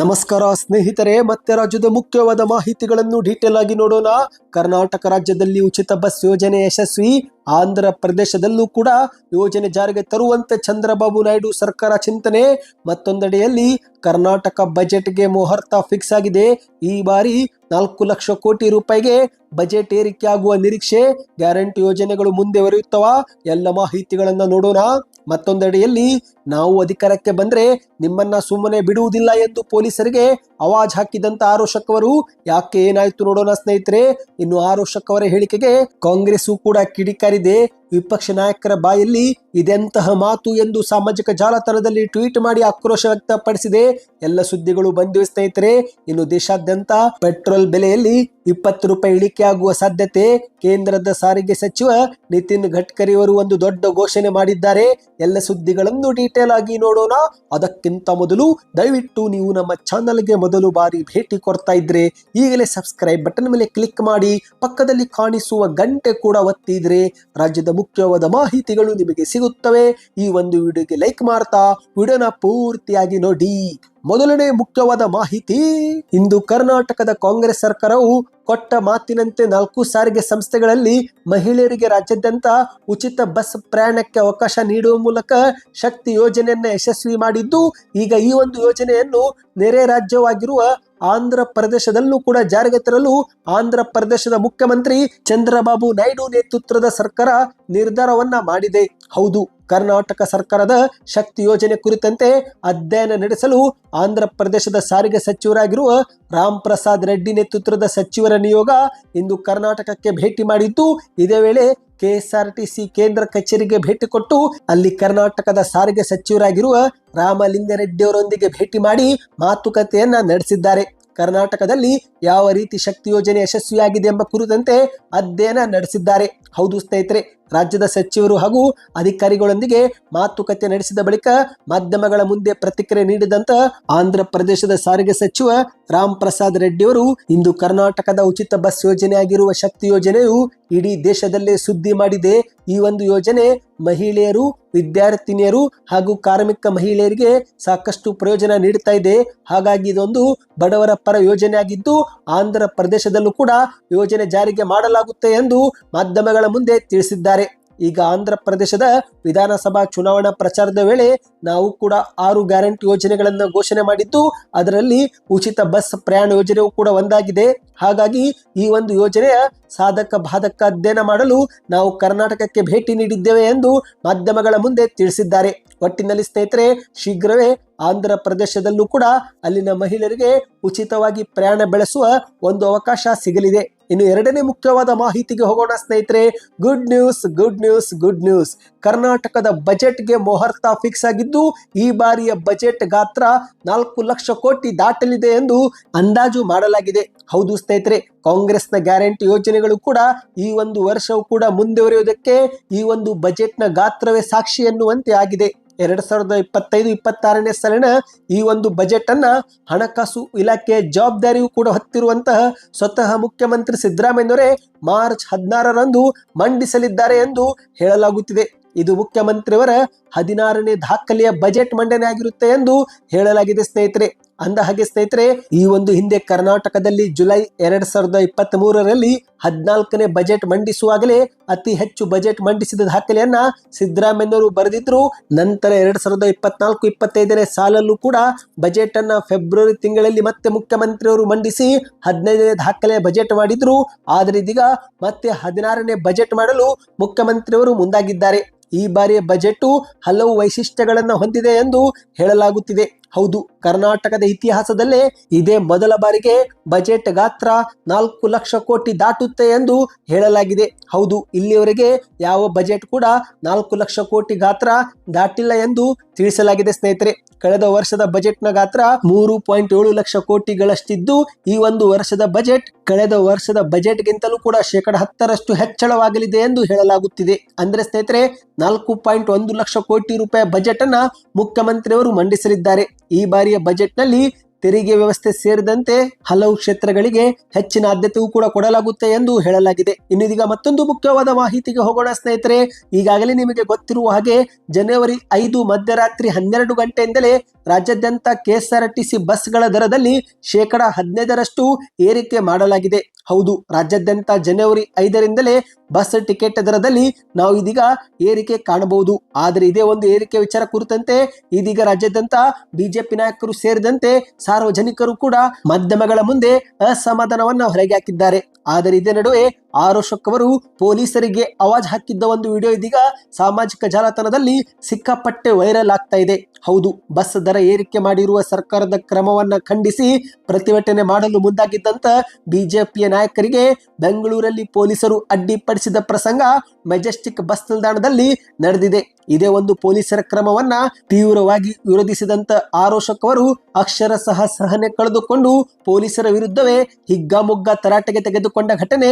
ನಮಸ್ಕಾರ ಸ್ನೇಹಿತರೆ, ಮತ್ತೆ ರಾಜ್ಯದ ಮುಖ್ಯವಾದ ಮಾಹಿತಿಗಳನ್ನು ಡೀಟೇಲ್ ಆಗಿ ನೋಡೋಣ. ಕರ್ನಾಟಕ ರಾಜ್ಯದಲ್ಲಿ ಉಚಿತ ಬಸ್ ಯೋಜನೆ ಯಶಸ್ವಿ. ಆಂಧ್ರ ಪ್ರದೇಶದಲ್ಲೂ ಕೂಡ ಯೋಜನೆ ಜಾರಿಗೆ ತರುವಂತೆ ಚಂದ್ರಬಾಬು ನಾಯ್ಡು ಸರ್ಕಾರ ಚಿಂತನೆ. ಮತ್ತೊಂದೆಡೆಯಲ್ಲಿ ಕರ್ನಾಟಕ ಬಜೆಟ್ಗೆ ಮುಹೂರ್ತ ಫಿಕ್ಸ್ ಆಗಿದೆ. ಈ ಬಾರಿ ನಾಲ್ಕು ಲಕ್ಷ ಕೋಟಿ ರೂಪಾಯಿಗೆ ಬಜೆಟ್ ಏರಿಕೆ ಆಗುವ ನಿರೀಕ್ಷೆ, ಗ್ಯಾರಂಟಿ ಯೋಜನೆಗಳು ಮುಂದೆ ಬರೆಯುತ್ತವ ಎಲ್ಲ ಮಾಹಿತಿಗಳನ್ನ ನೋಡೋಣ. ಮತ್ತೊಂದೆಡೆಯಲ್ಲಿ ನಾವು ಅಧಿಕಾರಕ್ಕೆ ಬಂದ್ರೆ ನಿಮ್ಮನ್ನ ಸುಮ್ಮನೆ ಬಿಡುವುದಿಲ್ಲ ಎಂದು ಪೊಲೀಸರಿಗೆ ಅವಾಜ್ ಹಾಕಿದಂತ ಆರೋಷಕ್ ಯಾಕೆ ಏನಾಯ್ತು ನೋಡೋಣ ಸ್ನೇಹಿತರೆ. ಇನ್ನು ಆರೋಷಕ್ ಹೇಳಿಕೆಗೆ ಕಾಂಗ್ರೆಸ್ ಕೂಡ ಕಿಡಿಕಾರಿದೆ. ವಿಪಕ್ಷ ನಾಯಕರ ಬಾಯಲ್ಲಿ ಇದೆಂತಹ ಮಾತು ಎಂದು ಸಾಮಾಜಿಕ ಜಾಲತಾಣದಲ್ಲಿ ಟ್ವೀಟ್ ಮಾಡಿ ಆಕ್ರೋಶ ವ್ಯಕ್ತಪಡಿಸಿದೆ. ಎಲ್ಲ ಸುದ್ದಿಗಳು ಬಂದಿವೆ ಸ್ನೇಹಿತರೆ, ಇನ್ನು ದೇಶಾದ್ಯಂತ ಪೆಟ್ರೋಲ್ ಬೆಲೆಯಲ್ಲಿ ಇಪ್ಪತ್ತು ರೂಪಾಯಿ ಇಳಿಕೆ ಆಗುವ ಸಾಧ್ಯತೆ, ಕೇಂದ್ರದ ಸಾರಿಗೆ ಸಚಿವ ನಿತಿನ್ ಗಡ್ಕರಿ ಅವರು ಒಂದು ದೊಡ್ಡ ಘೋಷಣೆ ಮಾಡಿದ್ದಾರೆ. ಎಲ್ಲ ಸುದ್ದಿಗಳನ್ನು ಡೀಟೇಲ್ ಆಗಿ ನೋಡೋಣ. ಅದಕ್ಕಿಂತ ಮೊದಲು ದಯವಿಟ್ಟು ನೀವು ನಮ್ಮ ಚಾನಲ್ಗೆ ಮೊದಲು ಬಾರಿ ಭೇಟಿ ಕೊಡ್ತಾ ಇದ್ರೆ, ಈಗಲೇ ಸಬ್ಸ್ಕ್ರೈಬ್ ಬಟನ್ ಮೇಲೆ ಕ್ಲಿಕ್ ಮಾಡಿ, ಪಕ್ಕದಲ್ಲಿ ಕಾಣಿಸುವ ಗಂಟೆ ಕೂಡ ಒತ್ತಿದ್ರೆ ರಾಜ್ಯದ ಮುಖ್ಯವಾದ ಮಾಹಿತಿಗಳು ನಿಮಗೆ ಸಿಗುತ್ತವೆ. ಈ ಒಂದು ವಿಡಿಯೋಗೆ ಲೈಕ್ ಮಾಡ್ತಾ ವಿಡಿಯೋನ ಪೂರ್ತಿಯಾಗಿ ನೋಡಿ. ಮೊದಲನೇ ಮುಖ್ಯವಾದ ಮಾಹಿತಿ, ಇಂದು ಕರ್ನಾಟಕದ ಕಾಂಗ್ರೆಸ್ ಸರ್ಕಾರವು ಕೊಟ್ಟ ಮಾತಿನಂತೆ ನಾಲ್ಕು ಸಾರಿಗೆ ಸಂಸ್ಥೆಗಳಲ್ಲಿ ಮಹಿಳೆಯರಿಗೆ ರಾಜ್ಯಾದ್ಯಂತ ಉಚಿತ ಬಸ್ ಪ್ರಯಾಣಕ್ಕೆ ಅವಕಾಶ ನೀಡುವ ಮೂಲಕ ಶಕ್ತಿ ಯೋಜನೆಯನ್ನು ಯಶಸ್ವಿ ಮಾಡಿದ್ದು, ಈಗ ಈ ಒಂದು ಯೋಜನೆಯನ್ನು ನೆರೆ ರಾಜ್ಯವಾಗಿರುವ ಆಂಧ್ರ ಪ್ರದೇಶದಲ್ಲೂ ಕೂಡ ಜಾರಿಗೆ ತರಲು ಆಂಧ್ರ ಪ್ರದೇಶದ ಮುಖ್ಯಮಂತ್ರಿ ಚಂದ್ರಬಾಬು ನಾಯ್ಡು ನೇತೃತ್ವದ ಸರ್ಕಾರ ನಿರ್ಧಾರವನ್ನ ಮಾಡಿದೆ. ಹೌದು. ಕರ್ನಾಟಕ ಸರ್ಕಾರದ ಶಕ್ತಿ ಯೋಜನೆ ಕುರಿತಂತೆ ಅಧ್ಯಯನ ನಡೆಸಲು ಆಂಧ್ರ ಪ್ರದೇಶದ ಸಾರಿಗೆ ಸಚಿವರಾಗಿರುವ ರಾಮ್ ಪ್ರಸಾದ್ ರೆಡ್ಡಿ ನೇತೃತ್ವದ ಸಚಿವರ ನಿಯೋಗ ಇಂದು ಕರ್ನಾಟಕಕ್ಕೆ ಭೇಟಿ ಮಾಡಿದ್ದು, ಇದೇ ವೇಳೆ ಕೆಎಸ್ಆರ್ಟಿಸಿ ಕೇಂದ್ರ ಕಚೇರಿಗೆ ಭೇಟಿ ಕೊಟ್ಟು ಅಲ್ಲಿ ಕರ್ನಾಟಕದ ಸಾರಿಗೆ ಸಚಿವರಾಗಿರುವ ರಾಮಲಿಂಗರೆಡ್ಡಿ ಅವರೊಂದಿಗೆ ಭೇಟಿ ಮಾಡಿ ಮಾತುಕತೆಯನ್ನ ನಡೆಸಿದ್ದಾರೆ. ಕರ್ನಾಟಕದಲ್ಲಿ ಯಾವ ರೀತಿ ಶಕ್ತಿ ಯೋಜನೆ ಯಶಸ್ವಿಯಾಗಿದೆ ಎಂಬ ಕುರಿತಂತೆ ಅಧ್ಯಯನ ನಡೆಸಿದ್ದಾರೆ. ಹೌದು ಸ್ನೇಹಿತರೆ ರಾಜ್ಯದ ಸಚಿವರು ಹಾಗೂ ಅಧಿಕಾರಿಗಳೊಂದಿಗೆ ಮಾತುಕತೆ ನಡೆಸಿದ ಬಳಿಕ ಮಾಧ್ಯಮಗಳ ಮುಂದೆ ಪ್ರತಿಕ್ರಿಯೆ ನೀಡಿದಂತ ಆಂಧ್ರ ಪ್ರದೇಶದ ಸಾರಿಗೆ ಸಚಿವ ರಾಮ್ ಪ್ರಸಾದ್ ರೆಡ್ಡಿ ಅವರು, ಇಂದು ಕರ್ನಾಟಕದ ಉಚಿತ ಬಸ್ ಯೋಜನೆಯಾಗಿರುವ ಶಕ್ತಿ ಯೋಜನೆಯು ಇಡೀ ದೇಶದಲ್ಲೇ ಸುದ್ದಿ ಮಾಡಿದೆ. ಈ ಒಂದು ಯೋಜನೆ ಮಹಿಳೆಯರು, ವಿದ್ಯಾರ್ಥಿನಿಯರು ಹಾಗೂ ಕಾರ್ಮಿಕ ಮಹಿಳೆಯರಿಗೆ ಸಾಕಷ್ಟು ಪ್ರಯೋಜನ ನೀಡುತ್ತಾ ಇದೆ. ಹಾಗಾಗಿ ಇದೊಂದು ಬಡವರ ಪರ ಯೋಜನೆ ಆಗಿದ್ದು ಆಂಧ್ರ ಪ್ರದೇಶದಲ್ಲೂ ಕೂಡ ಯೋಜನೆ ಜಾರಿಗೆ ಮಾಡಲಾಗುತ್ತೆ ಎಂದು ಮಾಧ್ಯಮಗಳ ಮುಂದೆ ತಿಳಿಸಿದ್ದಾರೆ. ಈಗ ಆಂಧ್ರ ಪ್ರದೇಶದ ವಿಧಾನಸಭಾ ಚುನಾವಣಾ ಪ್ರಚಾರದ ವೇಳೆ ನಾವು ಕೂಡ ಆರು ಗ್ಯಾರಂಟಿ ಯೋಜನೆಗಳನ್ನು ಘೋಷಣೆ ಮಾಡಿದ್ದು, ಅದರಲ್ಲಿ ಉಚಿತ ಬಸ್ ಪ್ರಯಾಣ ಯೋಜನೆಯು ಕೂಡ ಒಂದಾಗಿದೆ. ಹಾಗಾಗಿ ಈ ಒಂದು ಯೋಜನೆಯ ಸಾಧಕ ಬಾಧಕ ಅಧ್ಯಯನ ಮಾಡಲು ನಾವು ಕರ್ನಾಟಕಕ್ಕೆ ಭೇಟಿ ನೀಡಿದ್ದೇವೆ ಎಂದು ಮಾಧ್ಯಮಗಳ ಮುಂದೆ ತಿಳಿಸಿದ್ದಾರೆ. ಒಟ್ಟಿನಲ್ಲಿ ಸ್ನೇಹಿತರೆ, ಶೀಘ್ರವೇ ಆಂಧ್ರ ಪ್ರದೇಶದಲ್ಲೂ ಕೂಡ ಅಲ್ಲಿನ ಮಹಿಳೆಯರಿಗೆ ಉಚಿತವಾಗಿ ಪ್ರಯಾಣ ಬೆಳೆಸುವ ಒಂದು ಅವಕಾಶ ಸಿಗಲಿದೆ. ಇನ್ನು ಎರಡನೇ ಮುಖ್ಯವಾದ ಮಾಹಿತಿಗೆ ಹೋಗೋಣ ಸ್ನೇಹಿತರೆ good news good news good news ಕರ್ನಾಟಕದ ಬಜೆಟ್ಗೆ ಮುಹೂರ್ತ ಫಿಕ್ಸ್ ಆಗಿದ್ದು, ಈ ಬಾರಿಯ ಬಜೆಟ್ ಗಾತ್ರ ನಾಲ್ಕು ಲಕ್ಷ ಕೋಟಿ ದಾಟಲಿದೆ ಎಂದು ಅಂದಾಜು ಮಾಡಲಾಗಿದೆ. ಹೌದು ಸ್ನೇಹಿತರೆ, ಕಾಂಗ್ರೆಸ್ನ ಗ್ಯಾರಂಟಿ ಯೋಜನೆಗಳು ಕೂಡ ಈ ಒಂದು ವರ್ಷವೂ ಕೂಡ ಮುಂದುವರಿಯುವುದಕ್ಕೆ ಈ ಒಂದು ಬಜೆಟ್ನ ಗಾತ್ರವೇ ಸಾಕ್ಷಿ ಎನ್ನುವಂತೆ ಆಗಿದೆ. ಎರಡ್ ಸಾವಿರದ ಇಪ್ಪತ್ತೈದು, ಇಪ್ಪತ್ತಾರನೇ ಸಾಲಿನ ಈ ಒಂದು ಬಜೆಟ್ ಅನ್ನ ಹಣಕಾಸು ಇಲಾಖೆ ಜವಾಬ್ದಾರಿಯೂ ಕೂಡ ಹೊತ್ತಿರುವಂತಹ ಸ್ವತಃ ಮುಖ್ಯಮಂತ್ರಿ ಸಿದ್ದರಾಮಯ್ಯನವರೇ ಮಾರ್ಚ್ ಹದಿನಾರರಂದು ಮಂಡಿಸಲಿದ್ದಾರೆ ಎಂದು ಹೇಳಲಾಗುತ್ತಿದೆ. ಇದು ಮುಖ್ಯಮಂತ್ರಿಯವರ ಹದಿನಾರನೇ ದಾಖಲೆಯ ಬಜೆಟ್ ಮಂಡನೆ ಆಗಿರುತ್ತೆ ಎಂದು ಹೇಳಲಾಗಿದೆ ಸ್ನೇಹಿತರೆ. ಅಂದ ಹಾಗೆ ಸ್ನೇಹಿತರೆ, ಈ ಒಂದು ಹಿಂದೆ ಕರ್ನಾಟಕದಲ್ಲಿ ಜುಲೈ ಎರಡ್ ಸಾವಿರದ ಇಪ್ಪತ್ತ್ ಮೂರರಲ್ಲಿ ಹದಿನಾಲ್ಕನೇ ಬಜೆಟ್ ಮಂಡಿಸುವಾಗಲೇ ಅತಿ ಹೆಚ್ಚು ಬಜೆಟ್ ಮಂಡಿಸಿದ ದಾಖಲೆಯನ್ನ ಸಿದ್ದರಾಮಯ್ಯವರು ಬರೆದಿದ್ರು. ನಂತರ ಎರಡ್ ಸಾವಿರದ ಇಪ್ಪತ್ನಾಲ್ಕು, ಇಪ್ಪತ್ತೈದನೇ ಸಾಲಲ್ಲೂ ಕೂಡ ಬಜೆಟ್ ಅನ್ನ ಫೆಬ್ರವರಿ ತಿಂಗಳಲ್ಲಿ ಮತ್ತೆ ಮುಖ್ಯಮಂತ್ರಿಯವರು ಮಂಡಿಸಿ ಹದಿನೈದನೇ ದಾಖಲೆ ಬಜೆಟ್ ಮಾಡಿದ್ರು. ಆದರೆ ಇದೀಗ ಮತ್ತೆ ಹದಿನಾರನೇ ಬಜೆಟ್ ಮಾಡಲು ಮುಖ್ಯಮಂತ್ರಿಯವರು ಮುಂದಾಗಿದ್ದಾರೆ. ಈ ಬಾರಿಯ ಬಜೆಟ್ ಹಲವು ವೈಶಿಷ್ಟ್ಯಗಳನ್ನು ಹೊಂದಿದೆ ಎಂದು ಹೇಳಲಾಗುತ್ತಿದೆ. ಹೌದು, ಕರ್ನಾಟಕದ ಇತಿಹಾಸದಲ್ಲೇ ಇದೇ ಮೊದಲ ಬಾರಿಗೆ ಬಜೆಟ್ ಗಾತ್ರ ನಾಲ್ಕು ಲಕ್ಷ ಕೋಟಿ ದಾಟುತ್ತೆ ಎಂದು ಹೇಳಲಾಗಿದೆ. ಹೌದು, ಇಲ್ಲಿಯವರೆಗೆ ಯಾವ ಬಜೆಟ್ ಕೂಡ ನಾಲ್ಕು ಲಕ್ಷ ಕೋಟಿ ಗಾತ್ರ ದಾಟಿಲ್ಲ ಎಂದು ತಿಳಿಸಲಾಗಿದೆ ಸ್ನೇಹಿತರೆ. ಕಳೆದ ವರ್ಷದ ಬಜೆಟ್ನ ಗಾತ್ರ ಮೂರು ಪಾಯಿಂಟ್ ಏಳು ಲಕ್ಷ ಕೋಟಿಗಳಷ್ಟಿದ್ದು, ಈ ಒಂದು ವರ್ಷದ ಬಜೆಟ್ ಕಳೆದ ವರ್ಷದ ಬಜೆಟ್ಗಿಂತಲೂ ಕೂಡ ಶೇಕಡ ಹತ್ತರಷ್ಟು ಹೆಚ್ಚಳವಾಗಲಿದೆ ಎಂದು ಹೇಳಲಾಗುತ್ತಿದೆ. ಅಂದ್ರೆ ಸ್ನೇಹಿತರೆ ನಾಲ್ಕು ಪಾಯಿಂಟ್ ಒಂದು ಲಕ್ಷ ಕೋಟಿ ರೂಪಾಯಿ ಬಜೆಟ್ ಅನ್ನ ಮುಖ್ಯಮಂತ್ರಿಯವರು ಮಂಡಿಸಲಿದ್ದಾರೆ. ಈ ಬಾರಿಯ ಬಜೆಟ್ನಲ್ಲಿ ತೆರಿಗೆ ವ್ಯವಸ್ಥೆ ಸೇರಿದಂತೆ ಹಲವು ಕ್ಷೇತ್ರಗಳಿಗೆ ಹೆಚ್ಚಿನ ಆದ್ಯತೆಯೂ ಕೂಡ ಕೊಡಲಾಗುತ್ತೆ ಎಂದು ಹೇಳಲಾಗಿದೆ. ಇನ್ನಿದೀಗ ಮತ್ತೊಂದು ಮುಖ್ಯವಾದ ಮಾಹಿತಿಗೆ ಹೋಗೋಣ ಸ್ನೇಹಿತರೆ, ಈಗಾಗಲೇ ನಿಮಗೆ ಗೊತ್ತಿರುವ ಹಾಗೆ ಜನವರಿ ಐದು ಮಧ್ಯರಾತ್ರಿ ಹನ್ನೆರಡು ಗಂಟೆಯಿಂದಲೇ ರಾಜ್ಯಾದ್ಯಂತ ಕೆಎಸ್ಆರ್ಟಿಸಿ ಬಸ್ಗಳ ದರದಲ್ಲಿ ಶೇಕಡ ಹದಿನೈದರಷ್ಟು ಏರಿಕೆ ಮಾಡಲಾಗಿದೆ. ಹೌದು, ರಾಜ್ಯಾದ್ಯಂತ ಜನವರಿ ಐದರಿಂದಲೇ ಬಸ್ ಟಿಕೆಟ್ ದರದಲ್ಲಿ ನಾವು ಇದೀಗ ಏರಿಕೆ ಕಾಣಬಹುದು. ಆದರೆ ಇದೇ ಒಂದು ಏರಿಕೆ ವಿಚಾರ ಕುರಿತಂತೆ, ಇದೀಗ ರಾಜ್ಯಾದ್ಯಂತ ಬಿಜೆಪಿ ನಾಯಕರು ಸೇರಿದಂತೆ ಸಾರ್ವಜನಿಕರು ಕೂಡ ಮಾಧ್ಯಮಗಳ ಮುಂದೆ ಅಸಮಾಧಾನವನ್ನ ಹೊರಗೆ ಹಾಕಿದ್ದಾರೆ. ಆದರೆ ಇದೇ ನಡುವೆ ಆರೋಶಕ್ ಅವರು ಪೊಲೀಸರಿಗೆ ಅವಾಜ್ ಹಾಕಿದ್ದ ಒಂದು ವಿಡಿಯೋ ಇದೀಗ ಸಾಮಾಜಿಕ ಜಾಲತಾಣದಲ್ಲಿ ಸಿಕ್ಕಾಪಟ್ಟೆ ವೈರಲ್ ಆಗ್ತಾ ಇದೆ. ಹೌದು, ಬಸ್ ದರ ಏರಿಕೆ ಮಾಡಿರುವ ಸರ್ಕಾರದ ಕ್ರಮವನ್ನ ಖಂಡಿಸಿ ಪ್ರತಿಭಟನೆ ಮಾಡಲು ಮುಂದಾಗಿದ್ದಂತ ಬಿಜೆಪಿಯ ನಾಯಕರಿಗೆ ಬೆಂಗಳೂರಲ್ಲಿ ಪೊಲೀಸರು ಅಡ್ಡಿಪಡಿಸಿದ ಪ್ರಸಂಗ ಮೆಜೆಸ್ಟಿಕ್ ಬಸ್ ನಿಲ್ದಾಣದಲ್ಲಿ ನಡೆದಿದೆ. ಇದೇ ಒಂದು ಪೊಲೀಸರ ಕ್ರಮವನ್ನ ತೀವ್ರವಾಗಿ ವಿರೋಧಿಸಿದಂತ ಆರೋಶಕ್ ಅವರು ಅಕ್ಷರಶಃ ಸಹನೆ ಕಳೆದುಕೊಂಡು ಪೊಲೀಸರ ವಿರುದ್ಧವೇ ಹಿಗ್ಗಾಮುಗ್ಗಾ ತರಾಟೆಗೆ ತೆಗೆದುಕೊಂಡ ಘಟನೆ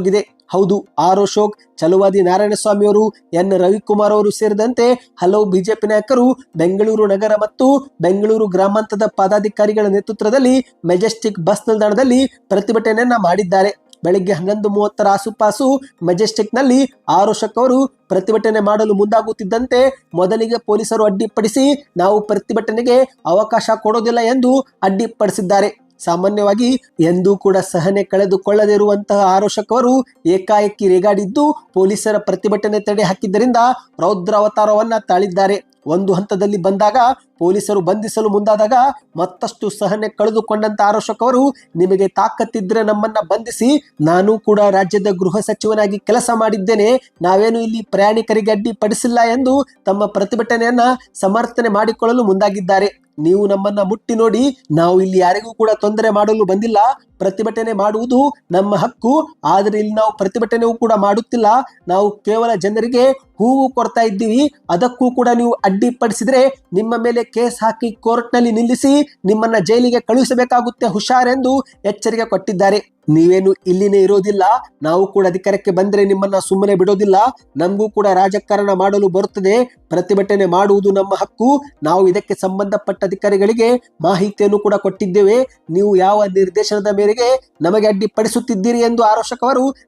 ಜರುಗಿದೆ ಹೌದು, ಆರ್ ಅಶೋಕ್, ಚಲುವಾದಿ ನಾರಾಯಣಸ್ವಾಮಿ ಅವರು ಎನ್ ರವಿಕುಮಾರ್ ಅವರು ಸೇರಿದಂತೆ ಹಲವು ಬಿಜೆಪಿ ನಾಯಕರು ಬೆಂಗಳೂರು ನಗರ ಮತ್ತು ಬೆಂಗಳೂರು ಗ್ರಾಮಾಂತರದ ಪದಾಧಿಕಾರಿಗಳ ನೇತೃತ್ವದಲ್ಲಿ ಮೆಜೆಸ್ಟಿಕ್ ಬಸ್ ನಿಲ್ದಾಣದಲ್ಲಿ ಪ್ರತಿಭಟನೆಯನ್ನ ಮಾಡಿದ್ದಾರೆ. ಬೆಳಿಗ್ಗೆ ಹನ್ನೊಂದು ಮೂವತ್ತರ ಆಸುಪಾಸು ಮೆಜೆಸ್ಟಿಕ್ನಲ್ಲಿ ಆರೋಶಕ್ ಅವರು ಪ್ರತಿಭಟನೆ ಮಾಡಲು ಮುಂದಾಗುತ್ತಿದ್ದಂತೆ ಮೊದಲಿಗೆ ಪೊಲೀಸರು ಅಡ್ಡಿಪಡಿಸಿ ನಾವು ಪ್ರತಿಭಟನೆಗೆ ಅವಕಾಶ ಕೊಡೋದಿಲ್ಲ ಎಂದು ಅಡ್ಡಿಪಡಿಸಿದ್ದಾರೆ. ಸಾಮಾನ್ಯವಾಗಿ ಎಂದೂ ಕೂಡ ಸಹನೆ ಕಳೆದುಕೊಳ್ಳದಿರುವಂತಹ ಅವರು ಏಕಾಏಕಿ ರೇಗಾಡಿದ್ದು ಪೊಲೀಸರ ಪ್ರತಿಭಟನೆ ತಡೆ ಹಾಕಿದ್ದರಿಂದ ರೌದ್ರ ಅವತಾರವನ್ನ ತಾಳಿದ್ದಾರೆ. ಒಂದು ಹಂತದಲ್ಲಿ ಬಂದಾಗ ಪೊಲೀಸರು ಬಂಧಿಸಲು ಮುಂದಾದಾಗ ಮತ್ತಷ್ಟು ಸಹನೆ ಕಳೆದುಕೊಂಡಂತ ಆರೋಷಕವರು ನಿಮಗೆ ತಾಕತ್ತಿದ್ರೆ ನಮ್ಮನ್ನ ಬಂಧಿಸಿ, ನಾನು ಕೂಡ ರಾಜ್ಯದ ಗೃಹ ಸಚಿವನಾಗಿ ಕೆಲಸ ಮಾಡಿದ್ದೇನೆ, ನಾವೇನು ಇಲ್ಲಿ ಪ್ರಯಾಣಿಕರಿಗೆ ಅಡ್ಡಿಪಡಿಸಿಲ್ಲ ಎಂದು ತಮ್ಮ ಪ್ರತಿಭಟನೆಯನ್ನ ಸಮರ್ಥನೆ ಮಾಡಿಕೊಳ್ಳಲು ಮುಂದಾಗಿದ್ದಾರೆ. ನೀವು ನಮ್ಮನ್ನ ಮುಟ್ಟಿ ನೋಡಿ ನಾವು ಇಲ್ಲಿ ಯಾರಿಗೂ ಕೂಡ ತೊಂದರೆ ಮಾಡಲು ಬಂದಿಲ್ಲ. ಪ್ರತಿಭಟನೆ ಮಾಡುವುದು ನಮ್ಮ ಹಕ್ಕು. ಆದರೆ ಇಲ್ಲಿ ನಾವು ಪ್ರತಿಭಟನೆಯೂ ಕೂಡ ಮಾಡುತ್ತಿಲ್ಲ. ನಾವು ಕೇವಲ ಜನರಿಗೆ ಹೂವು ಕೊಡ್ತಾ ಇದ್ದೀವಿ. ಅದಕ್ಕೂ ಕೂಡ ನೀವು ಅಡ್ಡಿಪಡಿಸಿದ್ರೆ ನಿಮ್ಮ ಮೇಲೆ ಕೇಸ್ ಹಾಕಿ ಕೋರ್ಟ್ನಲ್ಲಿ ನಿಲ್ಲಿಸಿ ನಿಮ್ಮನ್ನ ಜೈಲಿಗೆ ಕಳುಹಿಸಬೇಕಾಗುತ್ತೆ ಹುಷಾರೆಂದು ಎಚ್ಚರಿಕೆ ಕೊಟ್ಟಿದ್ದಾರೆ. ನೀವೇನು ಇಲ್ಲಿನೇ ಇರೋದಿಲ್ಲ? ನಾವು ಕೂಡ ಅಧಿಕಾರಕ್ಕೆ ಬಂದ್ರೆ ನಿಮ್ಮನ್ನ ಸುಮ್ಮನೆ ಬಿಡೋದಿಲ್ಲ. ನಮಗೂ ಕೂಡ ರಾಜಕಾರಣ ಮಾಡಲು ಬರುತ್ತದೆ. ಪ್ರತಿಭಟನೆ ಮಾಡುವುದು ನಮ್ಮ ಹಕ್ಕು. ನಾವು ಇದಕ್ಕೆ ಸಂಬಂಧಪಟ್ಟ ಅಧಿಕಾರಿಗಳಿಗೆ ಮಾಹಿತಿಯನ್ನು ಕೂಡ ಕೊಟ್ಟಿದ್ದೇವೆ. ನೀವು ಯಾವ ನಿರ್ದೇಶನದ ಮೇರೆಗೆ ನಮಗೆ ಅಡ್ಡಿಪಡಿಸುತ್ತಿದ್ದೀರಿ ಎಂದು ಆರೋಷಕ್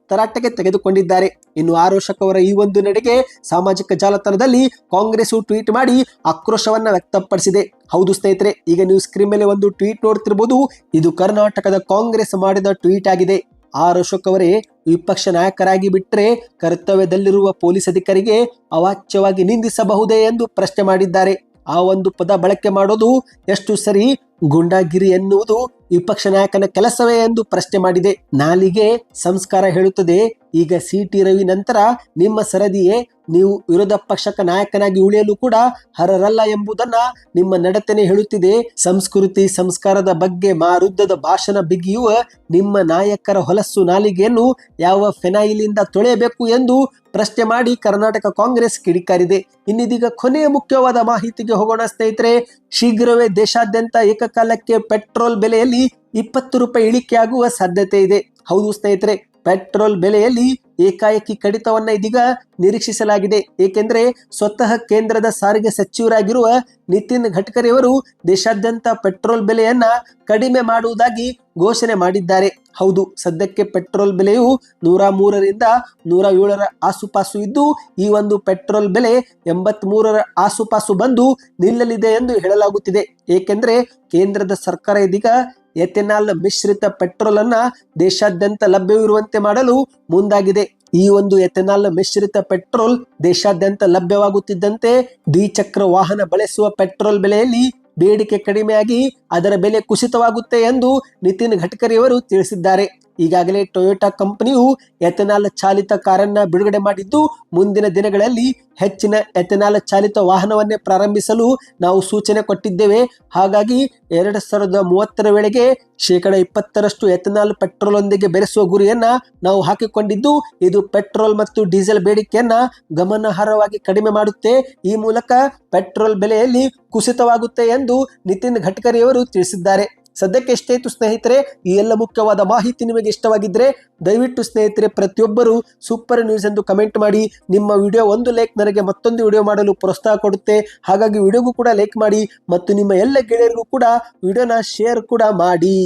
ತರಾಟೆಗೆ ತೆಗೆದುಕೊಂಡಿದ್ದಾರೆ. ಇನ್ನು ಆರೋಷಕ್ ಅವರ ಈ ಒಂದು ನಡೆಗೆ ಸಾಮಾಜಿಕ ಜಾಲತಾಣದಲ್ಲಿ ಕಾಂಗ್ರೆಸ್ ಟ್ವೀಟ್ ಮಾಡಿ ಆಕ್ರೋಶವನ್ನ ವ್ಯಕ್ತಪಡಿಸಿದೆ. ಹೌದು ಸ್ನೇಹಿತರೆ, ಈಗ ನೀವು ಸ್ಕ್ರೀನ್ ಮೇಲೆ ಒಂದು ಟ್ವೀಟ್ ನೋಡ್ತಿರ್ಬೋದು. ಇದು ಕರ್ನಾಟಕದ ಕಾಂಗ್ರೆಸ್ ಮಾಡಿದ ಟ್ವೀಟ್ ಆಗಿದೆ. ಆರ್ ಅಶೋಕ್ ಅವರೇ, ವಿಪಕ್ಷ ನಾಯಕರಾಗಿ ಬಿಟ್ಟರೆ ಕರ್ತವ್ಯದಲ್ಲಿರುವ ಪೊಲೀಸ್ ಅಧಿಕಾರಿಗೆ ಅವಾಚ್ಯವಾಗಿ ನಿಂದಿಸಬಹುದೇ ಎಂದು ಪ್ರಶ್ನೆ ಮಾಡಿದ್ದಾರೆ. ಆ ಒಂದು ಪದ ಬಳಕೆ ಮಾಡೋದು ಎಷ್ಟು ಸರಿ ಗುಂಡಾಗಿರಿ ಎನ್ನುವುದು ವಿಪಕ್ಷ ನಾಯಕನ ಕೆಲಸವೇ ಎಂದು ಪ್ರಶ್ನೆ ಮಾಡಿದೆ. ನಾಲಿಗೆ ಸಂಸ್ಕಾರ ಹೇಳುತ್ತದೆ. ಈಗ ಸಿ ಟಿ ರವಿ ನಂತರ ನಿಮ್ಮ ಸರದಿಯೇ? ನೀವು ವಿರೋಧ ಪಕ್ಷಕ ನಾಯಕನಾಗಿ ಉಳಿಯಲು ಕೂಡ ಹರರಲ್ಲ ಎಂಬುದನ್ನ ನಿಮ್ಮ ನಡತೆನೆ ಹೇಳುತ್ತಿದೆ. ಸಂಸ್ಕೃತಿ ಸಂಸ್ಕಾರದ ಬಗ್ಗೆ ಮಾರುದ್ದದ ಭಾಷಣ ಬಿಗಿಯುವ ನಿಮ್ಮ ನಾಯಕರ ಹೊಲಸು ನಾಲಿಗೆಯನ್ನು ಯಾವ ಫೆನಾಯಿಲಿಂದ ತೊಳೆಯಬೇಕು ಎಂದು ಪ್ರಶ್ನೆ ಮಾಡಿ ಕರ್ನಾಟಕ ಕಾಂಗ್ರೆಸ್ ಕಿಡಿಕಾರಿದೆ. ಇನ್ನಿದೀಗ ಕೊನೆಯ ಮುಖ್ಯವಾದ ಮಾಹಿತಿಗೆ ಹೋಗೋಣ ಸ್ನೇಹಿತರೆ. ಶೀಘ್ರವೇ ದೇಶಾದ್ಯಂತ ಏಕಕಾಲಕ್ಕೆ ಪೆಟ್ರೋಲ್ ಬೆಲೆಯಲ್ಲಿ ಇಪ್ಪತ್ತು ರೂಪಾಯಿ ಇಳಿಕೆಯಾಗುವ ಸಾಧ್ಯತೆ ಇದೆ. ಹೌದು ಸ್ನೇಹಿತರೆ ಪೆಟ್ರೋಲ್ ಬೆಲೆಯಲ್ಲಿ ಏಕಾಏಕಿ ಕಡಿತವನ್ನ ಇದೀಗ ನಿರೀಕ್ಷಿಸಲಾಗಿದೆ. ಏಕೆಂದರೆ ಸ್ವತಃ ಕೇಂದ್ರದ ಸಾರಿಗೆ ಸಚಿವರಾಗಿರುವ ನಿತಿನ್ ಗಡ್ಕರಿ ಅವರು ದೇಶಾದ್ಯಂತ ಪೆಟ್ರೋಲ್ ಬೆಲೆಯನ್ನ ಕಡಿಮೆ ಮಾಡುವುದಾಗಿ ಘೋಷಣೆ ಮಾಡಿದ್ದಾರೆ. ಹೌದು, ಸದ್ಯಕ್ಕೆ ಪೆಟ್ರೋಲ್ ಬೆಲೆಯು ನೂರ ಮೂರರಿಂದ ನೂರ ಏಳರ ಆಸುಪಾಸು ಇದ್ದು, ಈ ಒಂದು ಪೆಟ್ರೋಲ್ ಬೆಲೆ ಎಂಬತ್ ಮೂರರ ಆಸುಪಾಸು ಬಂದು ನಿಲ್ಲಲಿದೆ ಎಂದು ಹೇಳಲಾಗುತ್ತಿದೆ. ಏಕೆಂದರೆ ಕೇಂದ್ರದ ಸರ್ಕಾರ ಇದೀಗ ಎಥೆನಾಲ್ ಮಿಶ್ರಿತ ಪೆಟ್ರೋಲ್ ಅನ್ನ ದೇಶಾದ್ಯಂತ ಲಭ್ಯವಿರುವಂತೆ ಮಾಡಲು ಮುಂದಾಗಿದೆ. ಈ ಒಂದು ಎಥೆನಾಲ್ ಮಿಶ್ರಿತ ಪೆಟ್ರೋಲ್ ದೇಶಾದ್ಯಂತ ಲಭ್ಯವಾಗುತ್ತಿದ್ದಂತೆ ದ್ವಿಚಕ್ರ ವಾಹನ ಬಳಸುವ ಪೆಟ್ರೋಲ್ ಬೆಲೆಯಲ್ಲಿ ಬೇಡಿಕೆ ಕಡಿಮೆಯಾಗಿ ಅದರ ಬೆಲೆ ಕುಸಿತವಾಗುತ್ತೆ ಎಂದು ನಿತಿನ್ ಗಡ್ಕರಿ ಅವರು ತಿಳಿಸಿದ್ದಾರೆ. ಈಗಾಗಲೇ ಟೊಯೋಟಾ ಕಂಪನಿಯು ಎಥೆನಾಲ್ ಚಾಲಿತ ಕಾರನ್ನ ಬಿಡುಗಡೆ ಮಾಡಿದ್ದು, ಮುಂದಿನ ದಿನಗಳಲ್ಲಿ ಹೆಚ್ಚಿನ ಎಥೆನಾಲ್ ಚಾಲಿತ ವಾಹನವನ್ನೇ ಪ್ರಾರಂಭಿಸಲು ನಾವು ಸೂಚನೆ ಕೊಟ್ಟಿದ್ದೇವೆ. ಹಾಗಾಗಿ ಎರಡು ಸಾವಿರದ ಮೂವತ್ತರ ವೇಳೆಗೆ ಶೇಕಡ ಇಪ್ಪತ್ತರಷ್ಟು ಎಥೆನಾಲ್ ಪೆಟ್ರೋಲ್ ಒಂದಿಗೆ ಬೆರೆಸುವ ಗುರಿಯನ್ನ ನಾವು ಹಾಕಿಕೊಂಡಿದ್ದು, ಇದು ಪೆಟ್ರೋಲ್ ಮತ್ತು ಡೀಸೆಲ್ ಬೇಡಿಕೆಯನ್ನ ಗಮನಾರ್ಹವಾಗಿ ಕಡಿಮೆ ಮಾಡುತ್ತೆ. ಈ ಮೂಲಕ ಪೆಟ್ರೋಲ್ ಬೆಲೆಯಲ್ಲಿ ಕುಸಿತವಾಗುತ್ತೆ ಎಂದು ನಿತಿನ್ ಗಡ್ಕರಿ ಅವರು ತಿಳಿಸಿದ್ದಾರೆ. ಸದ್ಯಕ್ಕೆ ಇತ್ತು ಸ್ನೇಹಿತರೆ, ಈ ಎಲ್ಲ ಮುಖ್ಯವಾದ ಮಾಹಿತಿ ನಿಮಗೆ ಇಷ್ಟವಾಗಿದ್ರೆ ದಯವಿಟ್ಟು ಸ್ನೇಹಿತರೆ ಪ್ರತಿಯೊಬ್ಬರು ಸೂಪರ್ ನ್ಯೂಸ್ ಎಂದು ಕಮೆಂಟ್ ಮಾಡಿ, ನಿಮ್ಮ ವಿಡಿಯೋ ಒಂದು ಲೈಕ್ ನನಗೆ ಮತ್ತೊಂದು ವಿಡಿಯೋ ಮಾಡಲು ಪ್ರೋತ್ಸಾಹ ಕೊಡುತ್ತೆ. ಹಾಗಾಗಿ ವಿಡಿಯೋಗೂ ಕೂಡ ಲೈಕ್ ಮಾಡಿ ಮತ್ತು ನಿಮ್ಮ ಎಲ್ಲ ಗೆಳೆಯರಿಗೂ ಕೂಡ ವಿಡಿಯೋನ ಶೇರ್ ಕೂಡ ಮಾಡಿ.